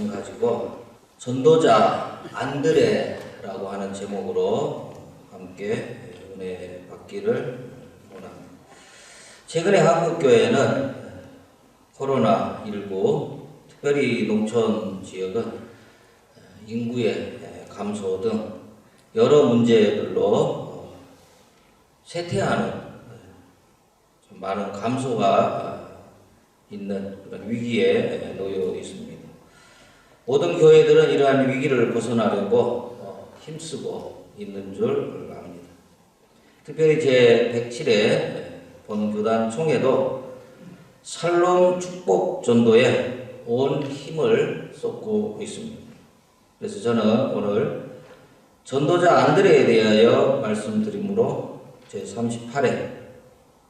말씀 가지고 전도자 안드레라고 하는 제목으로 함께 은혜 받기를 원합니다. 최근에 한국 교회는 코로나 19 특별히 농촌 지역은 인구의 감소 등 여러 문제들로 쇠퇴하는 좀 많은 감소가 있는 그런 위기에 놓여 있습니다. 모든 교회들은 이러한 위기를 벗어나려고 어, 힘쓰고 있는 줄 압니다. 특별히 제 107회 본교단 총회도 살롬 축복 전도에 온 힘을 쏟고 있습니다. 그래서 저는 오늘 전도자 안드레에 대하여 말씀드리므로 제 38회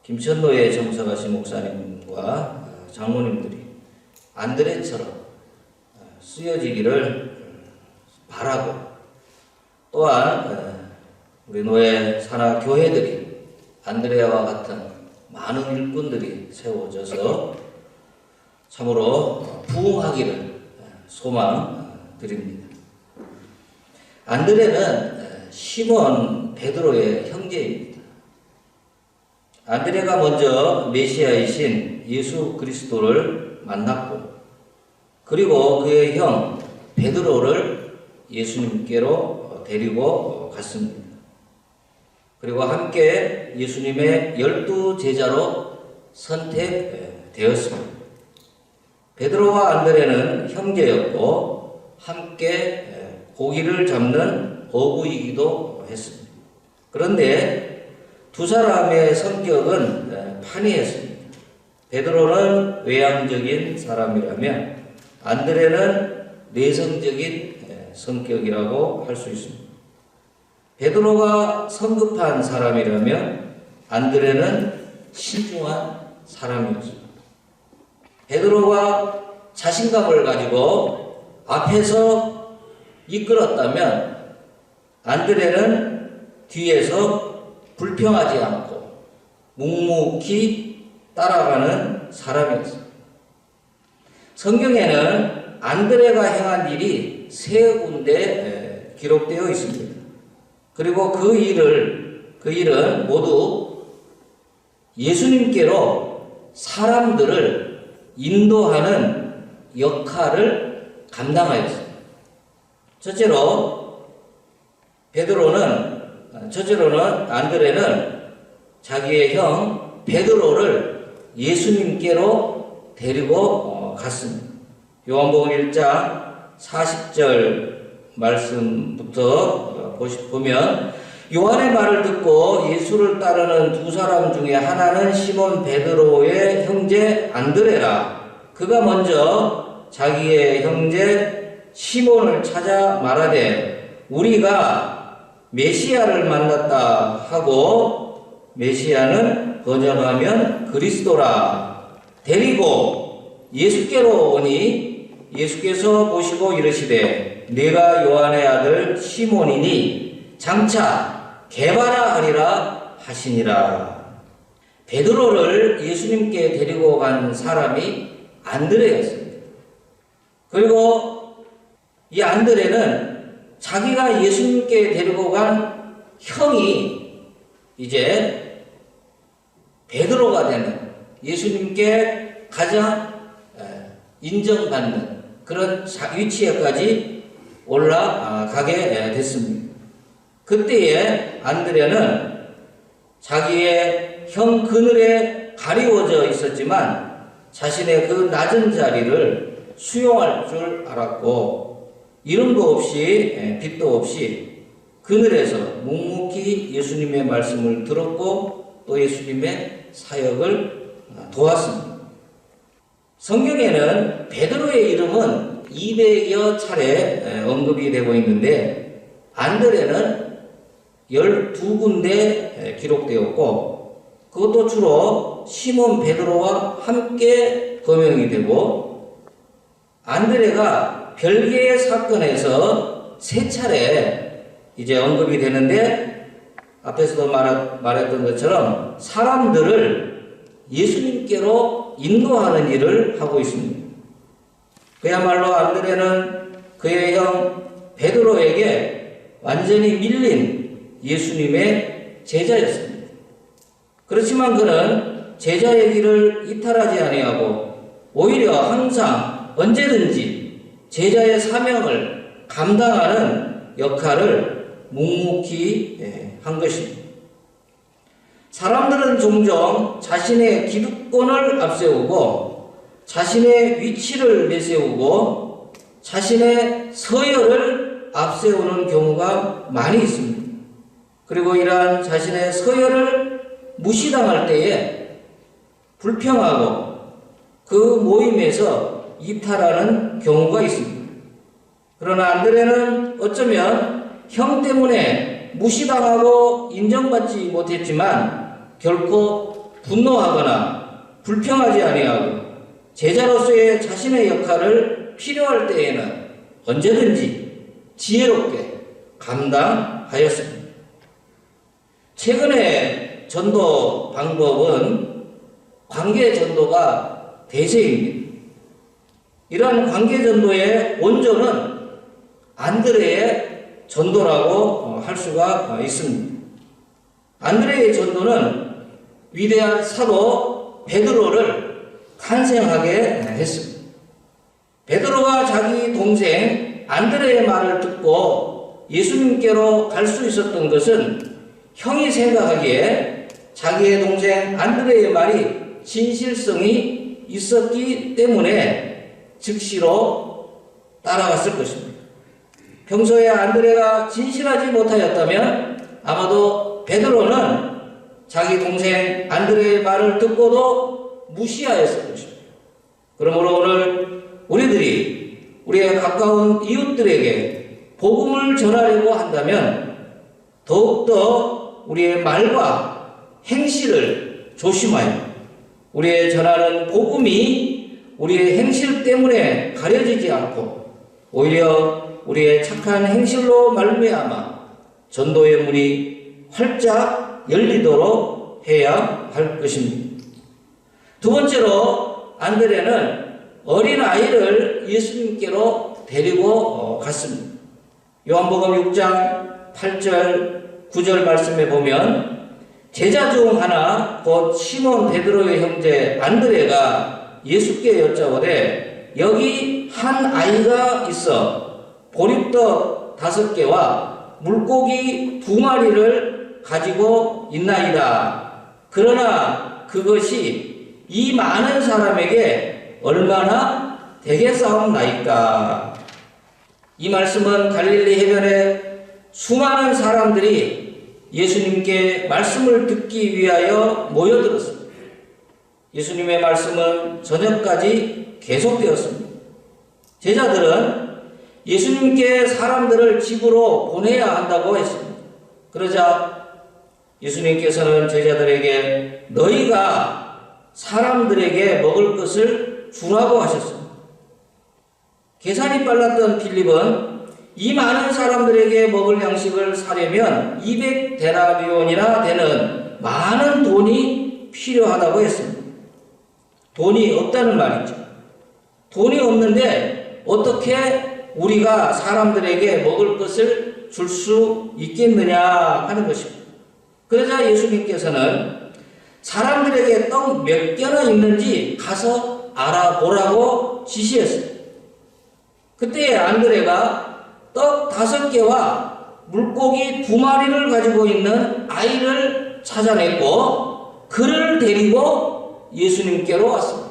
김천노예 정서가신 목사님과 장모님들이 안드레처럼 쓰여지기를 바라고 또한 우리 노예 산하 교회들이 안드레와 같은 많은 일꾼들이 세워져서 참으로 부흥하기를 소망드립니다. 안드레는 시몬 베드로의 형제입니다. 안드레가 먼저 메시아이신 예수 그리스도를 만났고 그리고 그의 형 베드로를 예수님께로 데리고 갔습니다. 그리고 함께 예수님의 열두 제자로 선택되었습니다. 베드로와 안드레는 형제였고 함께 고기를 잡는 어부이기도 했습니다. 그런데 두 사람의 성격은 판이했습니다. 베드로는 외향적인 사람이라면 안드레는 내성적인 성격이라고 할 수 있습니다. 베드로가 성급한 사람이라면 안드레는 신중한 사람이었습니다. 베드로가 자신감을 가지고 앞에서 이끌었다면 안드레는 뒤에서 불평하지 않고 묵묵히 따라가는 사람이었습니다. 성경에는 안드레가 행한 일이 세 군데 기록되어 있습니다. 그리고 그 일을 그 일은 모두 예수님께로 사람들을 인도하는 역할을 감당하였습니다. 첫째로 베드로는 첫째로는 안드레는 자기의 형 베드로를 예수님께로 데리고 갔습니다. 요한복음 1장 40절 말씀부터 보면 요한의 말을 듣고 예수를 따르는 두 사람 중에 하나는 시몬 베드로의 형제 안드레라. 그가 먼저 자기의 형제 시몬을 찾아 말하되 우리가 메시아를 만났다 하고 메시아는 번역하면 그리스도라. 데리고 예수께로 오니 예수께서 보시고 이르시되 내가 요한의 아들 시몬이니 장차 개바라 하리라 하시니라. 베드로를 예수님께 데리고 간 사람이 안드레였습니다. 그리고 이 안드레는 자기가 예수님께 데리고 간 형이 이제 베드로가 되는 예수님께 가장 인정받는 그런 위치에까지 올라가게 됐습니다. 그때에 안드레는 자기의 형 그늘에 가리워져 있었지만 자신의 그 낮은 자리를 수용할 줄 알았고 이름도 없이 빛도 없이 그늘에서 묵묵히 예수님의 말씀을 들었고 또 예수님의 사역을 도왔습니다. 성경에는 베드로의 이름은 200여 차례 언급이 되고 있는데 안드레는 12군데 기록되었고 그것도 주로 시몬 베드로와 함께 거명이 되고 안드레가 별개의 사건에서 세 차례 이제 언급이 되는데 앞에서도 말했던 것처럼 사람들을 예수님께로 인도하는 일을 하고 있습니다. 그야말로 안드레는 그의 형 베드로에게 완전히 밀린 예수님의 제자였습니다. 그렇지만 그는 제자의 길을 이탈하지 아니하고 오히려 항상 언제든지 제자의 사명을 감당하는 역할을 묵묵히 예, 한 것입니다. 사람들은 종종 자신의 기득권을 앞세우고 자신의 위치를 내세우고 자신의 서열을 앞세우는 경우가 많이 있습니다. 그리고 이러한 자신의 서열을 무시당할 때에 불평하고 그 모임에서 이탈하는 경우가 있습니다. 그러나 안드레는 어쩌면 형 때문에 무시당하고 인정받지 못했지만 결코 분노하거나 불평하지 아니하고 제자로서의 자신의 역할을 필요할 때에는 언제든지 지혜롭게 감당하였습니다. 최근의 전도 방법은 관계 전도가 대세입니다. 이러한 관계 전도의 원조는 안드레의 전도라고 할 수가 있습니다. 안드레의 전도는 위대한 사도 베드로를 탄생하게 했습니다. 베드로가 자기 동생 안드레의 말을 듣고 예수님께로 갈 수 있었던 것은 형이 생각하기에 자기의 동생 안드레의 말이 진실성이 있었기 때문에 즉시로 따라갔을 것입니다. 평소에 안드레가 진실하지 못하였다면 아마도 베드로는 자기 동생 안드레의 말을 듣고도 무시하였을 것입니다. 그러므로 오늘 우리들이 우리의 가까운 이웃들에게 복음을 전하려고 한다면 더욱더 우리의 말과 행실을 조심하여 우리의 전하는 복음이 우리의 행실 때문에 가려지지 않고 오히려 우리의 착한 행실로 말미암아 전도의 문이 활짝 열리도록 해야 할 것입니다. 두 번째로 안드레는 어린 아이를 예수님께로 데리고 갔습니다. 요한복음 6장 8절 9절 말씀에 보면 제자 중 하나 곧 시몬 베드로의 형제 안드레가 예수께 여쭤보되 여기 한 아이가 있어 보리떡 다섯 개와 물고기 두 마리를 가지고 있나이다. 그러나 그것이 이 많은 사람에게 얼마나 되겠사옵나이까. 이 말씀은 갈릴리 해변에 수많은 사람들이 예수님께 말씀을 듣기 위하여 모여들었습니다. 예수님의 말씀은 저녁까지 계속되었습니다. 제자들은 예수님께 사람들을 집으로 보내야 한다고 했습니다. 그러자 예수님께서는 제자들에게 너희가 사람들에게 먹을 것을 주라고 하셨습니다. 계산이 빨랐던 필립은 이 많은 사람들에게 먹을 양식을 사려면 200데나리온이나 되는 많은 돈이 필요하다고 했습니다. 돈이 없다는 말이죠. 돈이 없는데 어떻게 우리가 사람들에게 먹을 것을 줄 수 있겠느냐 하는 것입니다. 그러자 예수님께서는 사람들에게 떡 몇 개나 있는지 가서 알아보라고 지시했습니다. 그때 안드레가 떡 다섯 개와 물고기 두 마리를 가지고 있는 아이를 찾아냈고 그를 데리고 예수님께로 왔습니다.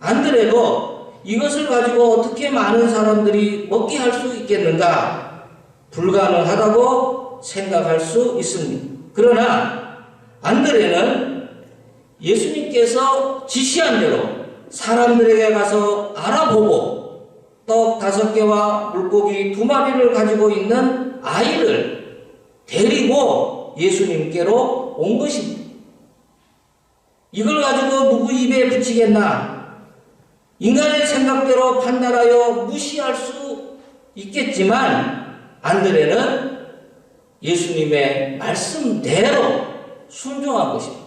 안드레도 이것을 가지고 어떻게 많은 사람들이 먹게 할 수 있겠는가? 불가능하다고 생각할 수 있습니다. 그러나 안드레는 예수님께서 지시한 대로 사람들에게 가서 알아보고 떡 다섯 개와 물고기 두 마리를 가지고 있는 아이를 데리고 예수님께로 온 것입니다. 이걸 가지고 누구 입에 붙이겠나? 인간의 생각대로 판단하여 무시할 수 있겠지만 안드레는 예수님의 말씀대로 순종한 것입니다.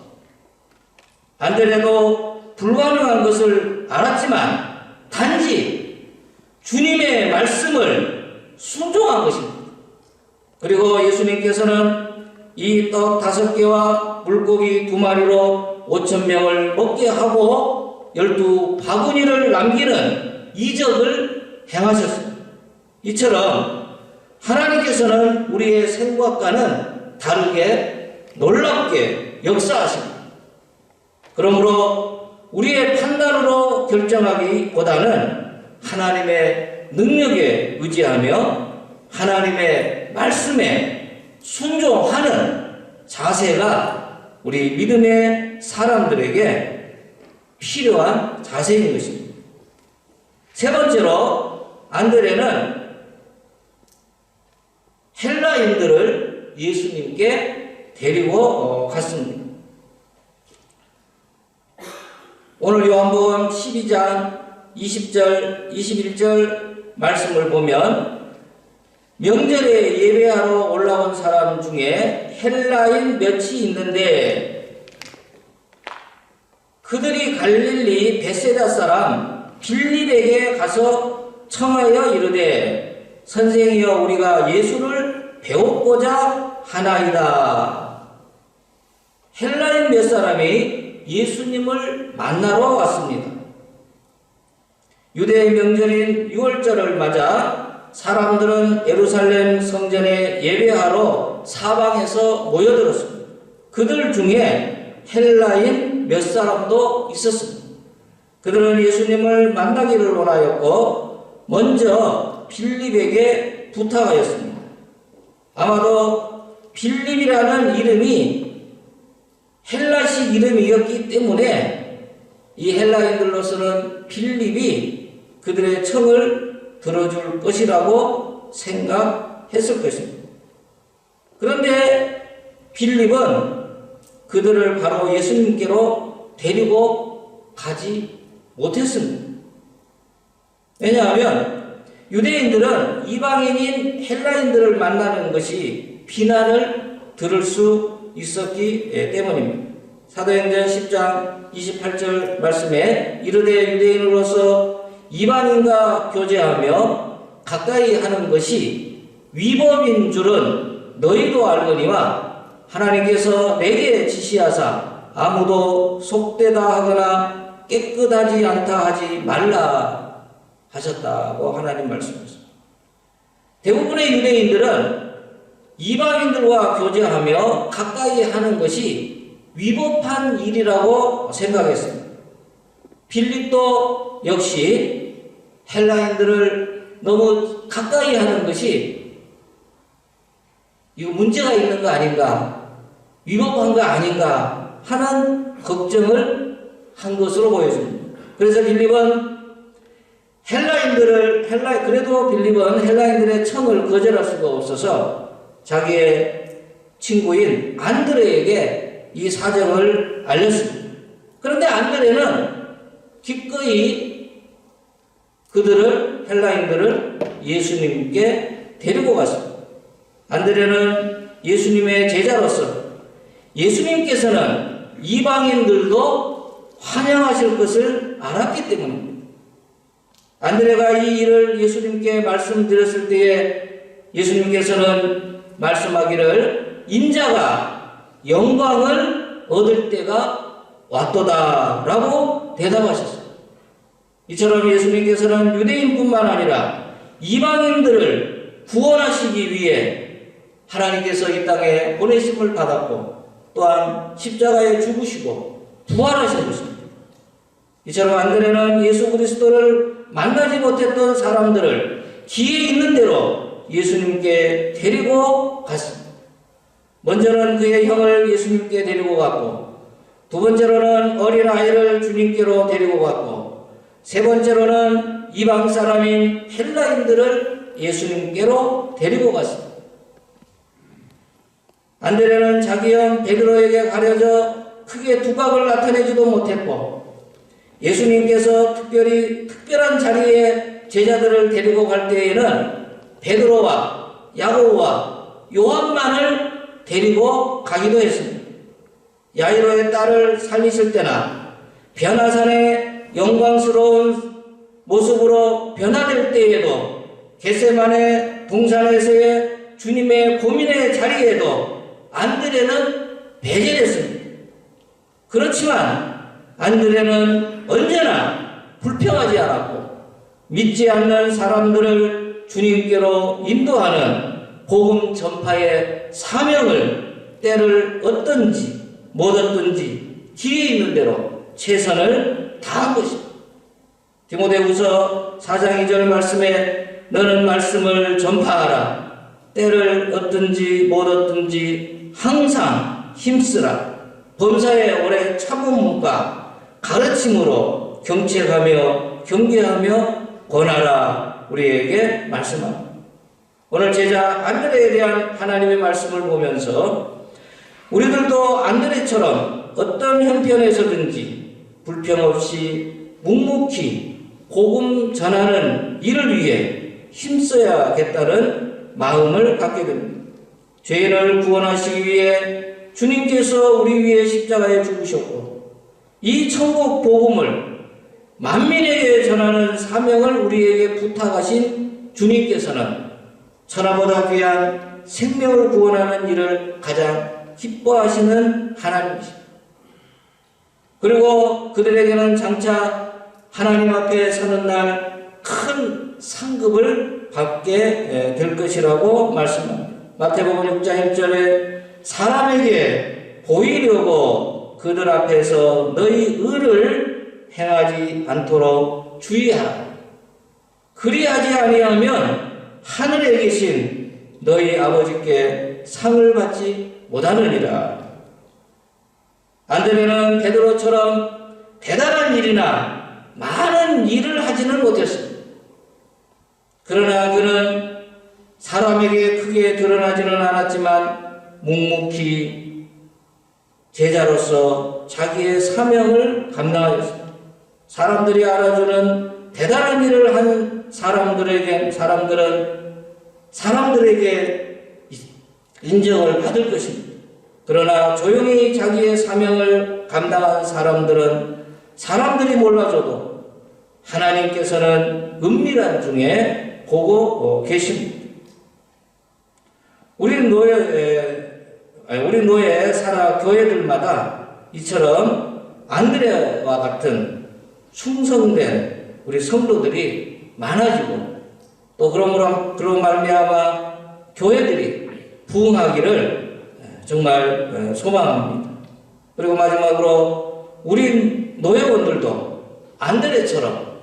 안드레도 불가능한 것을 알았지만 단지 주님의 말씀을 순종한 것입니다. 그리고 예수님께서는 이 떡 다섯 개와 물고기 두 마리로 오천 명을 먹게 하고 열두 바구니를 남기는 이적을 행하셨습니다. 이처럼 하나님께서는 우리의 생각과는 다르게 놀랍게 역사하십니다. 그러므로 우리의 판단으로 결정하기보다는 하나님의 능력에 의지하며 하나님의 말씀에 순종하는 자세가 우리 믿음의 사람들에게 필요한 자세인 것입니다. 세 번째로 안드레는 헬라인들을 예수님께 데리고 어, 갔습니다. 오늘 요한복음 12장 20절, 21절 말씀을 보면 명절에 예배하러 올라온 사람 중에 헬라인 몇이 있는데 그들이 갈릴리 베세다 사람 빌립에게 가서 청하여 이르되 선생이여 우리가 예수를 배웠고자 하나이다. 헬라인 몇 사람이 예수님을 만나러 왔습니다. 유대의 명절인 6월절을 맞아 사람들은 예루살렘 성전에 예배하러 사방에서 모여들었습니다. 그들 중에 헬라인 몇 사람도 있었습니다. 그들은 예수님을 만나기를 원하였고 먼저 빌립에게 부탁하였습니다. 아마도 빌립이라는 이름이 헬라식 이름이었기 때문에 이 헬라인들로서는 빌립이 그들의 청을 들어줄 것이라고 생각했을 것입니다. 그런데 빌립은 그들을 바로 예수님께로 데리고 가지 못했습니다. 왜냐하면 유대인들은 이방인인 헬라인들을 만나는 것이 비난을 들을 수 있었기 때문입니다. 사도행전 10장 28절 말씀에 이르되 유대인으로서 이방인과 교제하며 가까이 하는 것이 위법인 줄은 너희도 알거니와 하나님께서 내게 지시하사 아무도 속되다 하거나 깨끗하지 않다 하지 말라 하셨다고 하나님 말씀하셨습니다. 대부분의 유대인들은 이방인들과 교제하며 가까이 하는 것이 위법한 일이라고 생각했습니다. 빌립도 역시 헬라인들을 너무 가까이 하는 것이 이거 문제가 있는 거 아닌가, 위법한 거 아닌가 하는 걱정을 한 것으로 보여집니다. 그래서 빌립은 헬라인들을 헬라 그래도 빌립은 헬라인들의 청을 거절할 수가 없어서 자기의 친구인 안드레에게 이 사정을 알렸습니다. 그런데 안드레는 기꺼이 그들을 헬라인들을 예수님께 데리고 갔습니다. 안드레는 예수님의 제자로서 예수님께서는 이방인들도 환영하실 것을 알았기 때문입니다. 안드레가 이 일을 예수님께 말씀드렸을 때에 예수님께서는 말씀하기를 인자가 영광을 얻을 때가 왔도다 라고 대답하셨습니다. 이처럼 예수님께서는 유대인뿐만 아니라 이방인들을 구원하시기 위해 하나님께서 이 땅에 보내심을 받았고 또한 십자가에 죽으시고 부활하신 것입니다. 이처럼 안드레는 예수 그리스도를 만나지 못했던 사람들을 기회 있는 대로 예수님께 데리고 갔습니다. 먼저는 그의 형을 예수님께 데리고 갔고, 두 번째로는 어린 아이를 주님께로 데리고 갔고, 세 번째로는 이방 사람인 헬라인들을 예수님께로 데리고 갔습니다. 안드레는 자기 형 베드로에게 가려져 크게 두각을 나타내지도 못했고, 예수님께서 특별히 특별한 자리에 제자들을 데리고 갈 때에는 베드로와 야고보와 요한만을 데리고 가기도 했습니다. 야이로의 딸을 살리실 때나 변화산의 영광스러운 모습으로 변화될 때에도 겟세만의 동산에서의 주님의 고민의 자리에도 안드레는 배제됐습니다. 그렇지만 안드레는 언제나 불평하지 않았고 믿지 않는 사람들을 주님께로 인도하는 복음 전파의 사명을 때를 얻든지 못 얻든지 기회 있는 대로 최선을 다한 것입니다. 디모데후서 4장 2절 말씀에 너는 말씀을 전파하라. 때를 얻든지 못 얻든지 항상 힘쓰라. 범사에 오래 참음과 가르침으로 경책하며 경계하며 권하라 우리에게 말씀합니다. 오늘 제자 안드레에 대한 하나님의 말씀을 보면서 우리들도 안드레처럼 어떤 형편에서든지 불평 없이 묵묵히 복음 전하는 일을 위해 힘써야겠다는 마음을 갖게 됩니다. 죄인을 구원하시기 위해 주님께서 우리 위해 십자가에 죽으셨고 이 천국 복음을 만민에게 전하는 사명을 우리에게 부탁하신 주님께서는 천하보다 귀한 생명을 구원하는 일을 가장 기뻐하시는 하나님이십니다. 그리고 그들에게는 장차 하나님 앞에 서는 날 큰 상급을 받게 될 것이라고 말씀합니다. 마태복음 6장 1절에 사람에게 보이려고 그들 앞에서 너희 의를 행하지 않도록 주의하라. 그리하지 아니하면 하늘에 계신 너희 아버지께 상을 받지 못하느니라. 안드레는 베드로처럼 대단한 일이나 많은 일을 하지는 못했습니다. 그러나 그는 사람에게 크게 드러나지는 않았지만 묵묵히 제자로서 자기의 사명을 감당하였습니다. 사람들이 알아주는 대단한 일을 한 사람들에게 사람들은 사람들에게 인정을 받을 것입니다. 그러나 조용히 자기의 사명을 감당한 사람들은 사람들이 몰라줘도 하나님께서는 은밀한 중에 보고 계십니다. 우리 노예, 우리 노예 산하 교회들마다 이처럼 안드레와 같은 충성된 우리 성도들이 많아지고 또 그러므로 그런 말미암아 교회들이 부흥하기를 정말 소망합니다. 그리고 마지막으로 우리 노예원들도 안드레처럼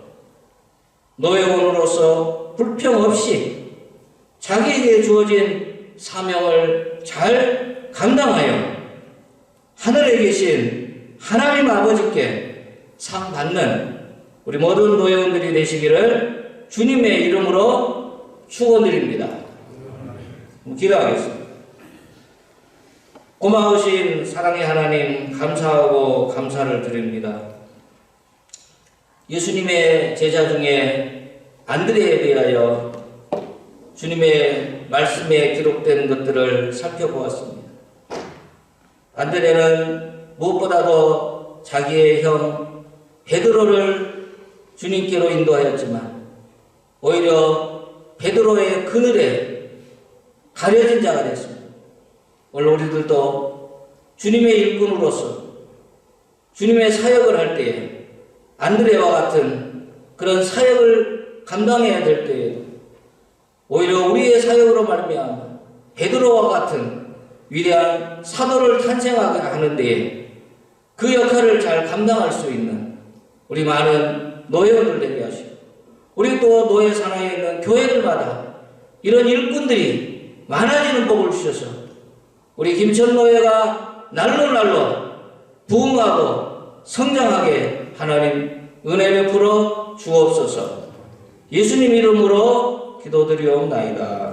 노예원으로서 불평 없이 자기에게 주어진 사명을 잘 감당하여 하늘에 계신 하나님 아버지께 상 받는 우리 모든 노예원들이 되시기를 주님의 이름으로 축원드립니다. 기도하겠습니다. 고마우신 사랑의 하나님 감사하고 감사를 드립니다. 예수님의 제자 중에 안드레에 대하여 주님의 말씀에 기록된 것들을 살펴보았습니다. 안드레는 무엇보다도 자기의 형 베드로를 주님께로 인도하였지만 오히려 베드로의 그늘에 가려진 자가 됐습니다. 오늘 우리들도 주님의 일꾼으로서 주님의 사역을 할 때에 안드레와 같은 그런 사역을 감당해야 될 때에도 오히려 우리의 사역으로 말미암아 베드로와 같은 위대한 사도를 탄생하게 하는데 그 역할을 잘 감당할 수 있는 우리 많은 노예원들 되게 하시고 우리 또 노예 산하에 있는 교회들마다 이런 일꾼들이 많아지는 복을 주셔서 우리 김천 노예가 날로 날로 부흥하고 성장하게 하나님 은혜 베풀어 주옵소서. 예수님 이름으로 기도드리옵나이다.